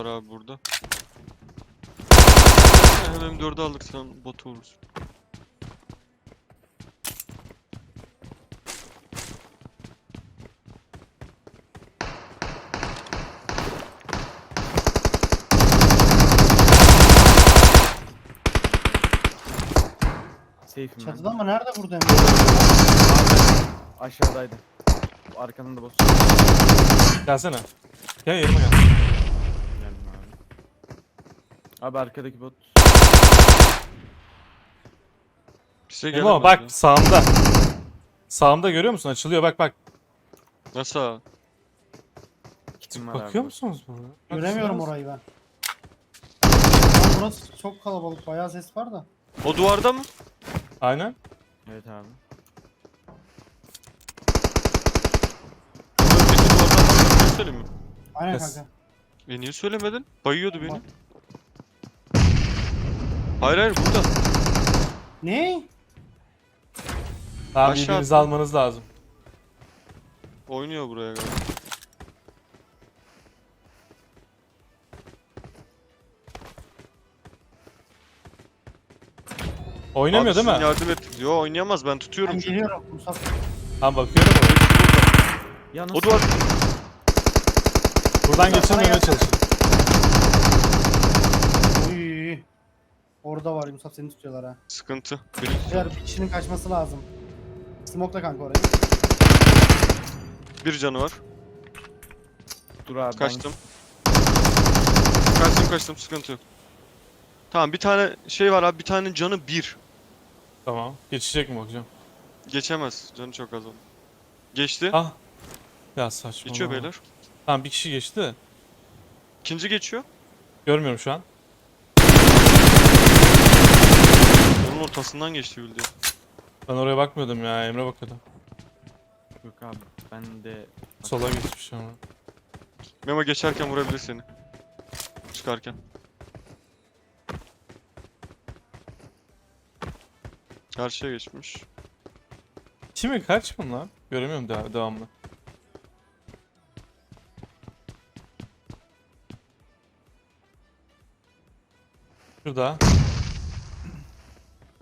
var abi burada. Hemen dördü aldık sen botu vurursun. Safe'im ben. Çatıda mı? Nerede burada Emre? Aşağıdaydı. Arkanın da boss. Gelsene. Gel yerime gel. Abi. Arkadaki bot. Bize Emo gelemez bak ya. sağımda. Sağımda görüyor musun? Açılıyor bak bak. Nasıl abi? Kitim var Bakıyor abi. musunuz burada? Göremiyorum orayı ben. Lan Burası çok kalabalık. Bayağı ses var da. O duvarda mı? Aynen. Evet abi. Niye söylemiyor? Aynen kanka. E niye söylemedin? Bayıyordu beni. Hayır hayır burada. Ne? Tamam Aşağı birbirinizi almanız lazım. Oynuyor buraya galiba. Oynamıyor Abi değil mi? yardım et. Yo oynayamaz ben tutuyorum Ben çünkü. geliyorum. Musab. Tamam bakıyorum. oraya. Ya nasıl? O duvar Buradan geçememeye gel. çalışın. Orada var Musab seni tutuyorlar ha. sıkıntı. Biri bir kişinin kaçması lazım. Smoke'la kanka orayı. bir canı var. Dur abi. ben- Kaçtım. Kaçtım kaçtım sıkıntı yok. Tamam bir tane şey var abi bir tane canı bir. Tamam. Geçecek mi bakacağım. Geçemez. Canı çok az onun. Geçti. Ah. Ya saçma. Geçiyor beyler. Tamam bir kişi geçti de. İkinci geçiyor. Görmüyorum şu an. Onun ortasından geçti bildi. Ben oraya bakmıyordum ya. Emre bakıyordu. Yok abi. Ben de Sola geçmiş ama. Memo geçerken vurabilir seni. Çıkarken. Karşıya geçmiş. Kimi kaç bunlar? Göremiyorum dev- devamlı. Şurada.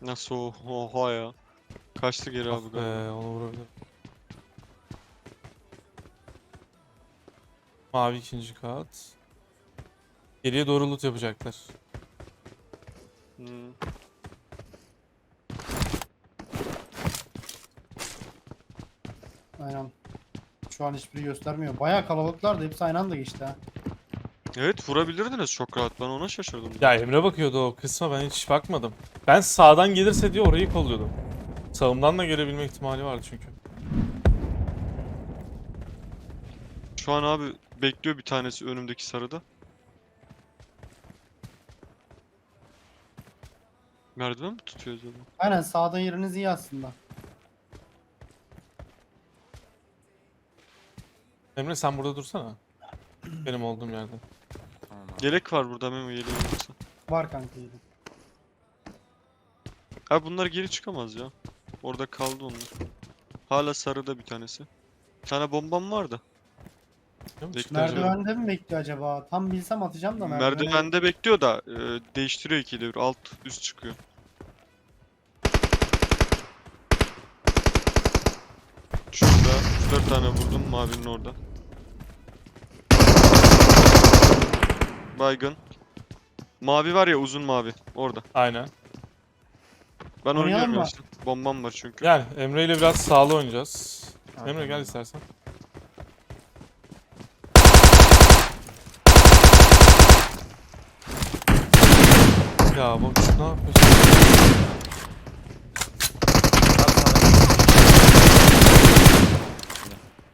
Nasıl o- oha ya. Kaçtı geri abi Ah galiba. be, onu vurabilir. Mavi ikinci kat. Geriye doğru loot yapacaklar. Hmm. Aynen. Şu an hiçbiri göstermiyor. Bayağı kalabalıklardı. Hepsi aynı anda geçti ha. Evet vurabilirdiniz çok rahat. Ben ona şaşırdım. Ya Emre bakıyordu o kısma ben hiç bakmadım. Ben sağdan gelirse diye orayı kolluyordum. Sağımdan da gelebilme ihtimali vardı çünkü. Şu an abi bekliyor bir tanesi önümdeki sarıda. Merdiven mi tutuyor acaba? Aynen sağdan yeriniz iyi aslında. Emre sen burada dursana. Benim olduğum yerde. Yelek var burada Memo yeleği yoksa. Var kanka yeri. Abi bunlar geri çıkamaz ya. Orada kaldı onlar. Hala sarıda bir tanesi. Bir tane bombam vardı. Merdivende mi bekliyor acaba? Tam bilsem atacağım da merdivene. Merdivende bekliyor da e, değiştiriyor iki devir. Alt üst çıkıyor. Şurada 4 tane vurdum mavinin orada. Baygın. Mavi var ya uzun mavi orada. Aynen. Ben Oynayalım oynuyorum mı? ya işte. Bombam var çünkü. Gel Emre ile biraz sağlı oynayacağız. Abi, Emre gel istersen. Ya bu ne yapıyorsun?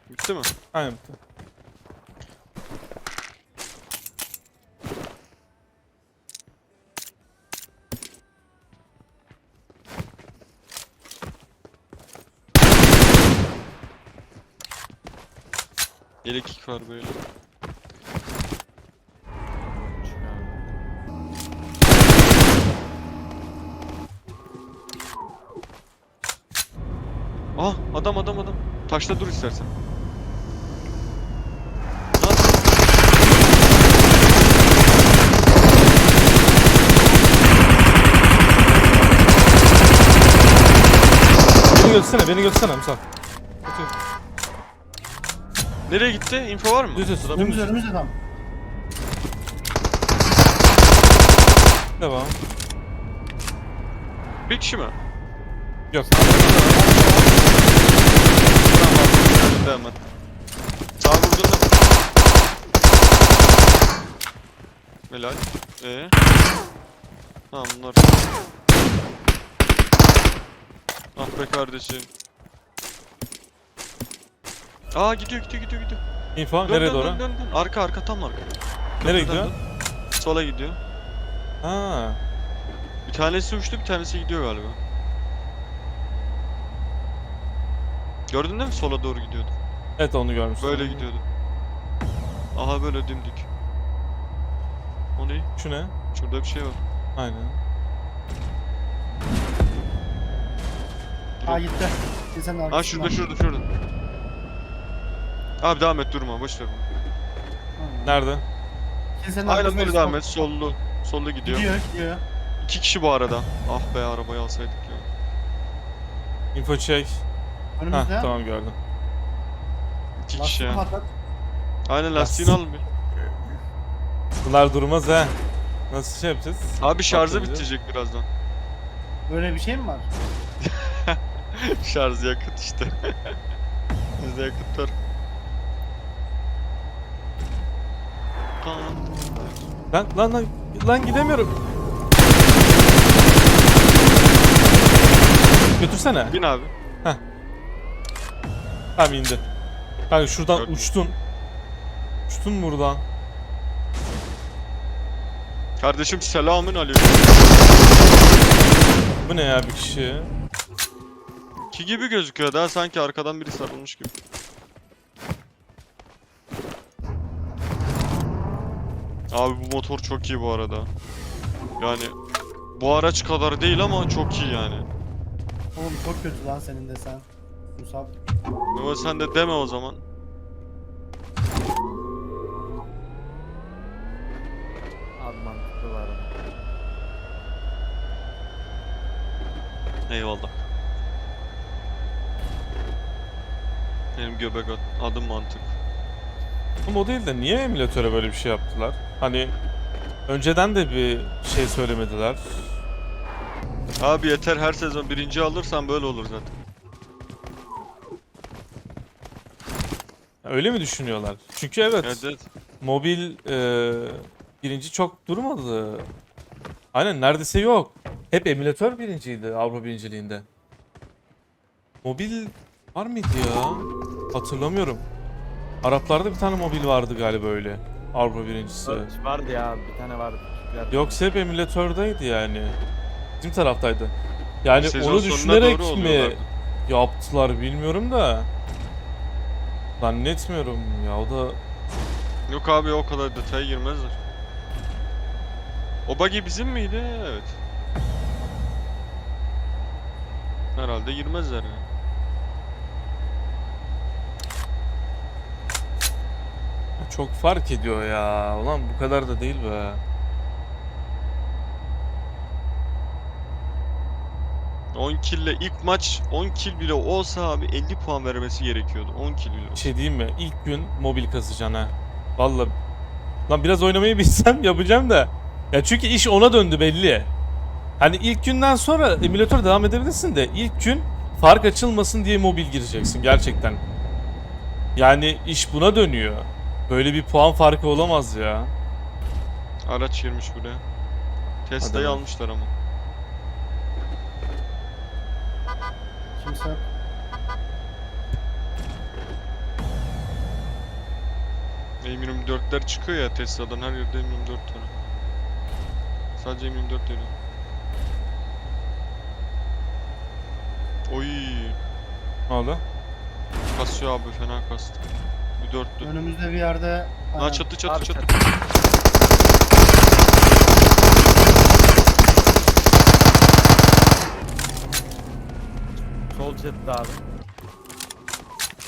Bitti mi? Aynen Elektrik var böyle. Ah adam adam adam. Taşta dur istersen. Beni götsene, beni götsene Musa. Nereye gitti? Info var mı? Düz düz, Önümüzde dümdüz. önümüzde tam. Devam. Bir kişi mi? Yok. Önünde hemen. Sağ vurdun da. Helal. Ee? Tamam bunlar. Ah be kardeşim. Aa gidiyor gidiyor gidiyor gidiyor. Info, Dön, nereye dön, doğru? Dön, dön, dön. Arka arka tam arka. Nereye gidiyor? dön. Sola gidiyor. Ha. Bir tanesi uçtu bir tanesi gidiyor galiba. Gördün değil mi? Sola doğru gidiyordu. Evet onu görmüştüm. Böyle gidiyordu. Aha böyle dimdik. O ne? Şu ne? Şurada bir şey var. Aynen. Ha gitti. Arkasından. Ha şurada şurada şurada. Abi devam et durma boş ver. Nerede? Kilisenin Aynen arkasında böyle devam et. Sollu. Sollu gidiyor. Gidiyor gidiyor. İki kişi bu arada. Ah be arabayı alsaydık ya. Info check. Önümüzde. tamam gördüm. İki kişi ya. patlat. Aynen lastiğini al bir. Bunlar durmaz ha. Nasıl şey yapacağız? Abi şarjı Patlayacak. bitecek birazdan. Böyle bir şey mi var? Şarj yakıt işte. Bizde yakıt var. Lan lan lan lan gidemiyorum. Götürsene. Bin abi. Tamam indi. Kanka şuradan Gördüm. uçtun. Uçtun buradan. Kardeşim selamün aleyküm. Bu ne ya bir kişi? Ki gibi gözüküyor daha sanki arkadan biri sarılmış gibi. Abi bu motor çok iyi bu arada. Yani bu araç kadar değil ama çok iyi yani. Oğlum çok kötü lan senin de sen. Musab. Ama sen de deme o zaman. Abi mantıklı var. Eyvallah. Benim göbek adım mantık. Ama o değil de niye emülatöre böyle bir şey yaptılar? Hani önceden de bir şey söylemediler. Abi yeter her sezon birinci alırsan böyle olur zaten. Öyle mi düşünüyorlar? Çünkü evet, Evet evet. mobil e, birinci çok durmadı. Aynen neredeyse yok. Hep emülatör birinciydi Avrupa birinciliğinde. Mobil var mıydı ya? Hatırlamıyorum. Araplarda bir tane mobil vardı galiba öyle. Avrupa birincisi. Evet. Vardı ya bir tane vardı. Biraz- Yoksa hep emülatördeydi yani. Bizim taraftaydı. Yani Sezon onu düşünerek mi oluyorlardı. yaptılar bilmiyorum da. Zannetmiyorum ya o da Yok abi o kadar detaya girmezler. O buggy bizim miydi? Evet. Herhalde girmezler yani. Çok fark ediyor ya. Ulan bu kadar da değil be. Hı. 10 kill'le ilk maç 10 kill bile olsa abi 50 puan vermesi gerekiyordu. 10 kill bile. Olsa. şey diyeyim mi? İlk gün mobil kasacaksın ha. Vallahi. Lan biraz oynamayı bilsem yapacağım da. Ya çünkü iş ona döndü belli. Hani ilk günden sonra emülatör devam edebilirsin de ilk gün fark açılmasın diye mobil gireceksin gerçekten. Yani iş buna dönüyor. Böyle bir puan farkı olamaz ya. Araç girmiş buraya. Tesla'yı Hadi. almışlar ama. Kimse yok. M24'ler çıkıyor ya Tesla'dan her yerde M24 var. Sadece M24 değil. Oy, Ne oldu? kasıyor abi fena kastı. Bir dörtlü. Önümüzde bir yerde. Ha Aynen. çatı çatı Abi çatı. Sol chatte abi.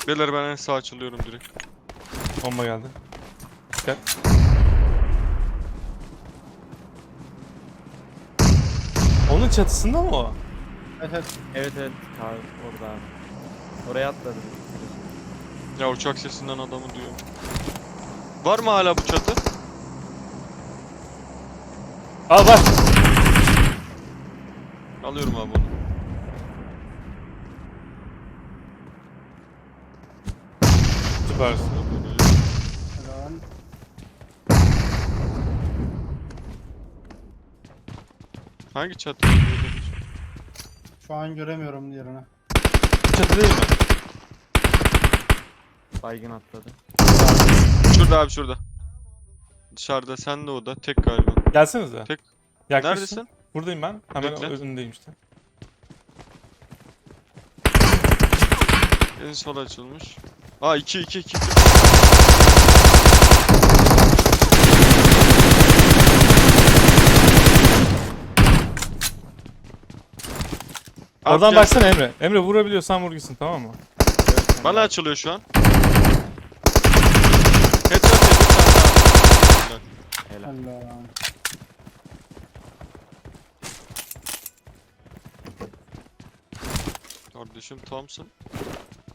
Beyler ben en sağ açılıyorum direkt. Bomba geldi. Gel. Onun çatısında mı o? Evet evet. Evet evet. Orada abi. Oraya atladı. Ya uçak sesinden adamı duyuyorum. Var mı hala bu çatı? Al bak. Alıyorum abi onu. Süpersin. Helal. Hangi çatı? Şu an göremiyorum diğerini. Çatı değil mi? Baygın atladı. Şurada abi şurada. Dışarıda sen de o da tek galiba. Gelsenize. Tek- Yaklaşın. Neredesin? Buradayım ben. Hemen Bekle. önündeyim işte. En sol açılmış. Aa 2 2 2. Oradan baksana Emre. Emre vurabiliyorsan vur gitsin tamam mı? Evet, Bana açılıyor şu an. Headshot yedim sen de. Helal. Helal. Kardeşim Thompson.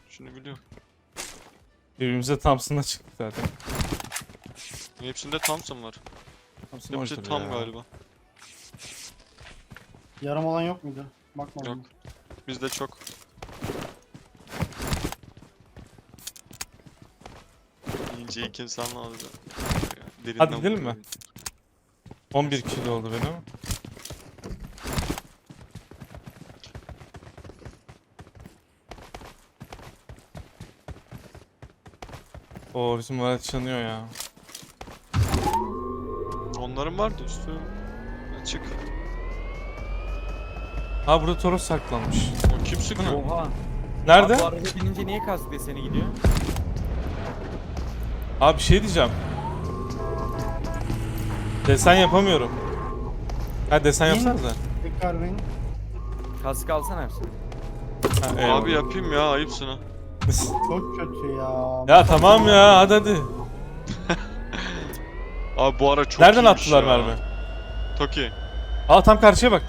Şunu biliyor. Birbirimize Thompson'la çıktık zaten. Hepsinde Thompson var. Thompson Hepsi tam ya. galiba. Yarım olan yok muydu? Bakmadım. Yok. Bizde çok. İnce iki insanla aldı. Hadi gidelim mi? 11 kilo oldu benim. Oo bizim araç yanıyor ya. Onların vardı üstü. Açık. Ha burada Toros saklanmış. O kim sıkıyor? Oha. Nerede? Abi bu araba binince niye kask deseni gidiyor? Abi bir şey diyeceğim. Desen yapamıyorum. Ha desen yapsanıza. Tekrar bin. Kask alsana hepsini. Ha, eyvallah. Abi yapayım ya ayıpsın ha. Çok kötü ya. ya tamam ya hadi hadi. Abi bu ara çok Nereden iyiymiş attılar ya. mermi? Toki. Aa tam karşıya bak.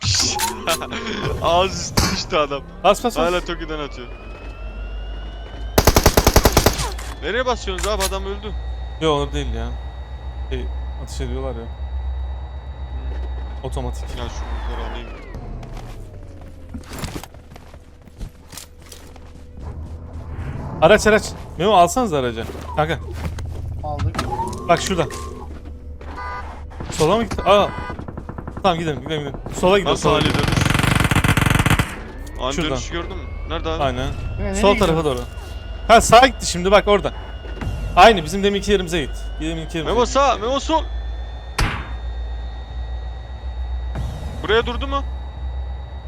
Ağız üstü düştü adam. Bas bas bas. Hala Toki'den atıyor. Nereye basıyorsunuz abi adam öldü. Yok olur değil ya. Şey, atış ediyorlar ya. Otomatik. Ya şunu yukarı alayım. Araç araç. Memo alsanız aracı. Kanka Aldık. bak şurada. Sola mı gitti? Aa. Tamam gidelim gidelim gidelim. Sola gidelim. Nasıl Sola dönüş? Ani Şuradan. dönüşü gördün mü? Nerede abi? Aynen. Nereye Sol tarafa doğru. Ha sağa gitti şimdi bak orada. Aynı bizim deminki yerimize git. Deminki yerimize Memo git. sağ, Memo sol. Buraya durdu mu?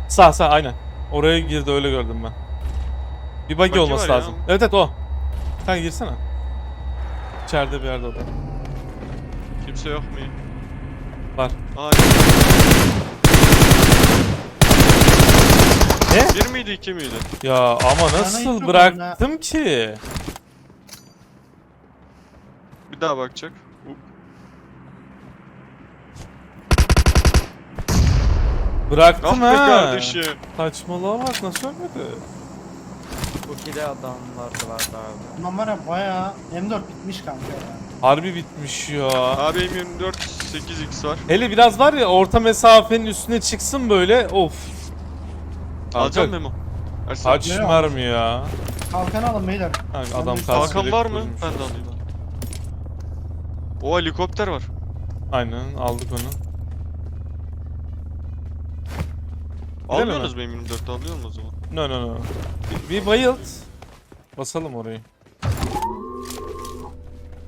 Sağ sağ aynen. Oraya girdi öyle gördüm ben. Bir buggy Buggy olması var ya. lazım. Evet evet o. Kanka girsene. İçeride bir yerde o da. Kimse yok mu? Var. Aa, Ne? bir miydi iki miydi? Ya ama hiç nasıl yok bıraktım ki? Bir daha bakacak. Bıraktım Ah be ha. kardeşim. Saçmalığa bak nasıl ölmedi? Toki'de adamlar da vardı abi. Ya bayağı M4 bitmiş kanka ya. Harbi bitmiş ya. Abi M24 8x var. Hele biraz var ya orta mesafenin üstüne çıksın böyle of. Alacağım Memo. Ersin. Kaç Ne mermi ya? Kalkan alın beyler. Kanka Ben adam Kalkan var mı? koymuş. Ben de alayım. O helikopter var. Aynen aldık onu. Almıyorsunuz mu M24'ü alıyor musunuz o zaman? No no no. Bir, bir bayılt. Basalım orayı.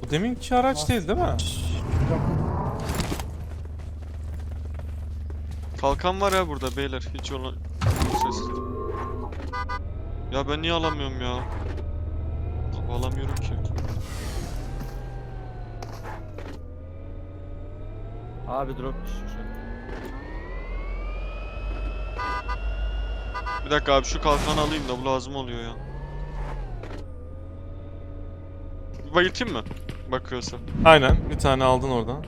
Bu deminki araç değil değil mi? Kalkan var ya burada beyler. Hiç ona ses. Ya ben niye alamıyorum ya? Alamıyorum ki. Abi drop düşüyor. Bir dakika abi şu kalkanı alayım da bu lazım oluyor ya. Bayıltayım mı? Bakıyorsa. Aynen bir tane aldın oradan.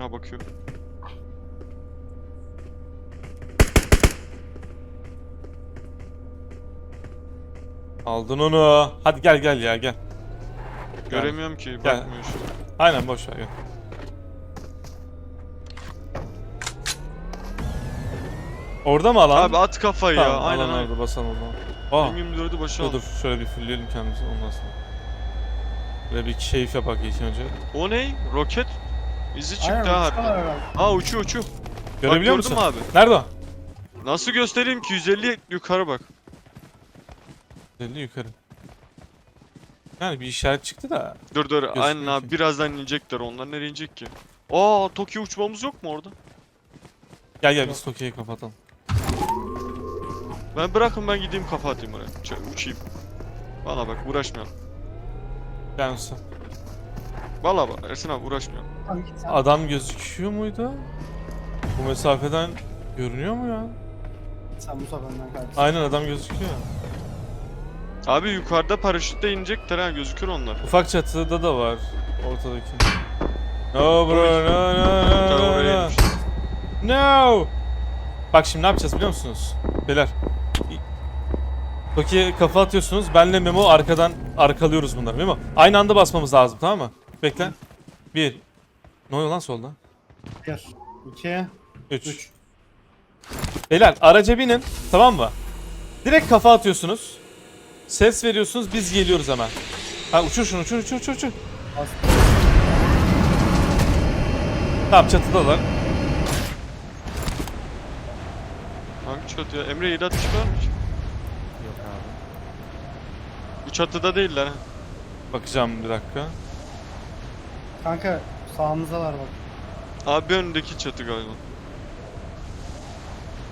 Ha bakıyor. Aldın onu. Hadi gel gel ya gel. Göremiyorum ki. Gel. Bakmıyor şu. Aynen boş ver gel. Orada mı alan? Abi at kafayı ya. Tamam, Aynen alan aynen. orada basalım o zaman. Aa, 24'ü başa dur dur şöyle bir fulleyelim kendimizi ondan sonra. Böyle bir keyif yapak ilk önce. O ne? Roket? İzi çıktı Aynen ha. uçuyorlar herhalde. Aa uçuyor uçuyor. Görebiliyor bak, musun? gördün mü? Nerede o? Nasıl göstereyim ki? 150 yukarı bak. 50 yukarı. Yani bir işaret çıktı da. Dur dur. Gözükmüyor Aynen abi. Birazdan inecekler. Onlar nereye inecek ki? Aa Tokyo uçmamız yok mu orada? Gel gel biz Tokyo'yu kapatalım. Ben bırakın ben gideyim kafa atayım oraya. Ç- uçayım. Bana bak uğraşmayalım. Gel Musa. Valla bak Ersin abi uğraşmayalım. Adam gözüküyor muydu? Bu mesafeden görünüyor mu ya? Sen Musa benden kardeşim. Aynen adam gözüküyor. Abi yukarıda paraşütle inecekler ha gözükür onlar. Ufak çatıda da var ortadaki. No bro no no no no no. Bak şimdi ne yapacağız biliyor musunuz? Beyler. Toki'ye kafa atıyorsunuz. Benle Memo arkadan arkalıyoruz bunları. Memo aynı anda basmamız lazım tamam mı? Bekle. Bir. Ne oluyor lan solda? Bir, iki, Üç. üç. Beyler araca binin tamam mı? Direkt kafa atıyorsunuz. Ses veriyorsunuz biz geliyoruz hemen. Ha uçur şunu uçur uçur uçur uçur. Tamam çatıdalar. Hangi çatı ya? Emre 760 var mı? Yok abi. Bu çatıda değiller ha. Bakacağım bir dakika. Kanka sağımızdalar bak. Abi önündeki çatı galiba.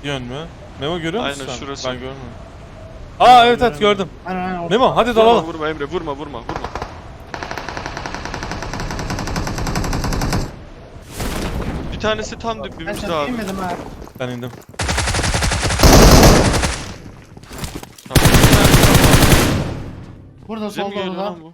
Yön mü? Memo görüyor musun Aynen sen? şurası. Ben görmüyorum. Aa evet evet gördüm. Aynen aynen. orada. Memo hadi Vurma dalalım. vurma Emre vurma vurma vurma. Bir tanesi tam Ben dibimizde sana abi. inmedim ha. Ben indim. Tamam. Burada Bize mi solda geliyor orada. lan bu?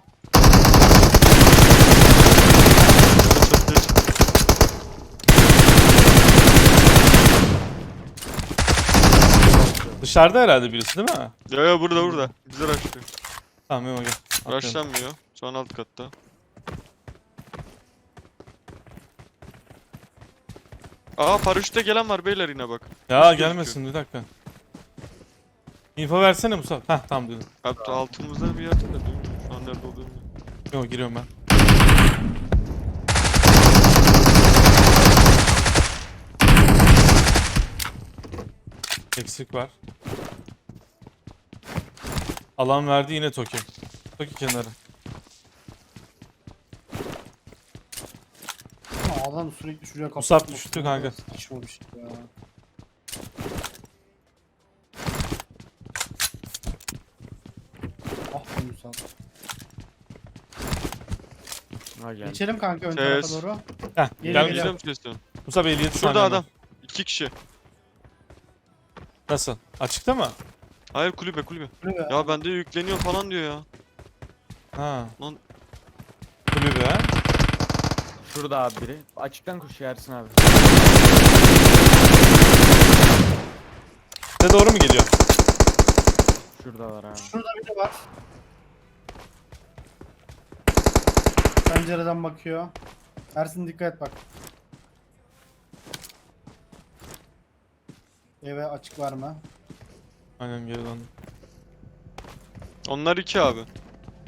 Dışarıda herhalde birisi değil mi? Ya ya burada burada. Bize rushlıyor. Tamam Memo gel. Atlayalım. Rushlanmıyor. Şu an alt katta. Aa paraşütte gelen var beyler yine bak. Ya Nasıl gelmesin bir dakika. Info versene Musa. Heh tamam dedim. Abi altımızda bir yerde de bilmiyorum. Şu an nerede olduğunu. Memo giriyorum ben. Eksik var. Alan verdi yine Toki. Toki kenarı. Ama adam sürekli şuraya kapatmış. Musab düştü kanka. Saçma bir şey ya. Ah be Musab. Ha geldi. Geçelim kanka ön Ses. tarafa doğru. Heh Geliyor, gel geliyor. Musa. Geliyorum sesle. Musa Bey 57 Şurada saniye adam. İki kişi. Nasıl? Açıkta mı? Hayır kulübe kulübe. Kulübe. Ya bende yükleniyor falan diyor ya. Ha. Lan- Kulübe ha. Şurada abi biri. Açıktan koşuyor Ersin abi. Size doğru mu geliyor? Şurada var abi. Şurada biri var. Pencereden bakıyor. Ersin dikkat et bak. Eve açık verme. Aynen geri döndüm. Onlar iki abi.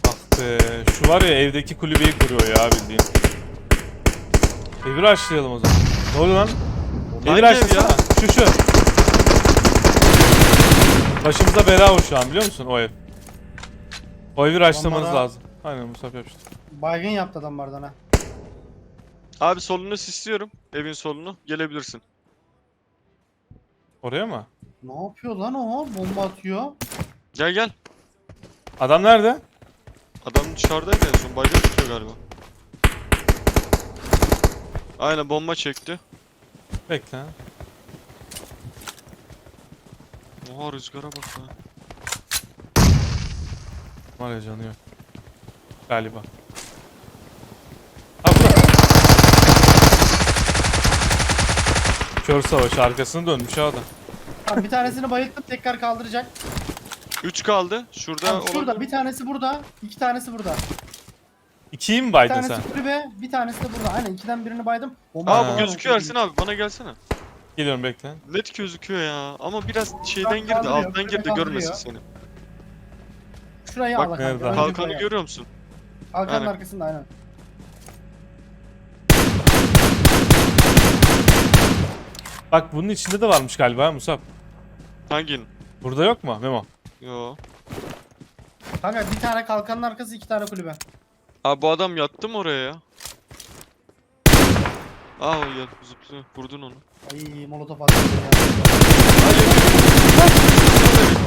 Ah be. Şu var ya evdeki kulübeyi kuruyor ya bildiğin. Evi açlayalım o zaman. Ne oluyor lan? Evi ya? Şu şu. Başımıza bela o şu an biliyor musun o ev? O evi açlamanız Onlara- lazım. Aynen Musab yapıştı. Baygın yaptı adamlardan ha. Abi solunu sisliyorum. Evin solunu. Gelebilirsin. Oraya mı? Ne yapıyor lan o? Bomba atıyor. Gel gel. Adam nerede? Adam dışarıdaydı en son. Tutuyor galiba. Aynen bomba çekti. Bekle. Oha rüzgara bak lan. Var ya canı yok. Galiba. Ha burada. Kör savaş arkasını dönmüş adam. Tamam, bir tanesini bayılttım tekrar kaldıracak. 3 kaldı. Şurada Tamam, şurada bir tanesi burada. iki tanesi burada. İkiyi mi Bir baydın tanesi sen? kulübe bir tanesi de burada. Aynen ikiden birini baydım. Bomba Aa bu gözüküyor. Ersin abi bana gelsene. Geliyorum bekle. Net gözüküyor ya. Ama biraz şeyden girdi, kaldırıyor, alttan girdi kaldırıyor. görmesin seni. Şurayı Bak, al kanka. nerede? önce Kalkanı buraya. görüyor musun? Kalkanın Aynen. arkasında aynen. Bak bunun içinde de varmış galiba ha Musab. Hangin? Burada yok mu Memo? Yo. Kanka bir tane kalkanın arkası iki tane kulübe. Abi bu adam yattı mı oraya ya? Aa o ya zıplıyor. Vurdun onu. Ay molotof attı ya.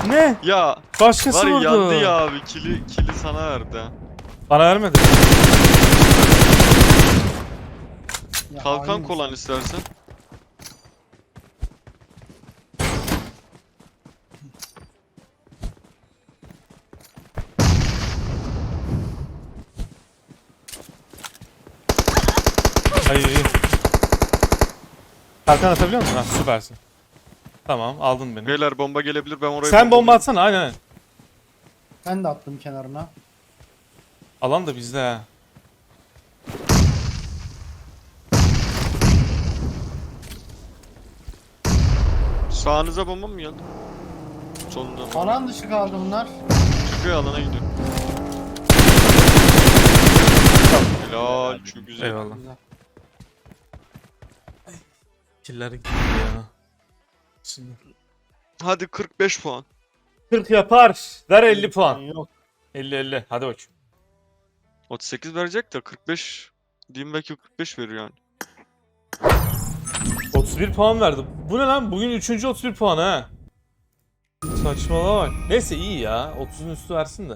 Ne? Ya Başkası var ya vurdu. yandı ya abi. Kili, kili sana verdi ha. Bana vermedi. Ya, Kalkan kolan istersen. Hayır iyi. Kalkan atabiliyor musun? Ha süpersin. Tamam aldın beni. Beyler bomba gelebilir ben oraya Sen bomba atsana aynen. aynen. Ben de attım kenarına. Alan da bizde ha. Sağınıza bomba mı geldi? Solunda. Alan dışı kaldı bunlar. Çıkıyor alana gidiyor. Helal çok güzel. Eyvallah. Güzel. Killer gitti ya. Şimdi. Hadi 45 puan. 40 yapar. Ver 50 puan. Yok. 50 50. Hadi bak. 38 verecek de 45 diyeyim belki 45 verir yani. 31 puan verdi. Bu ne lan? Bugün 3. 31 puan ha. Saçmalama bak. Neyse iyi ya. 30'un üstü versin de.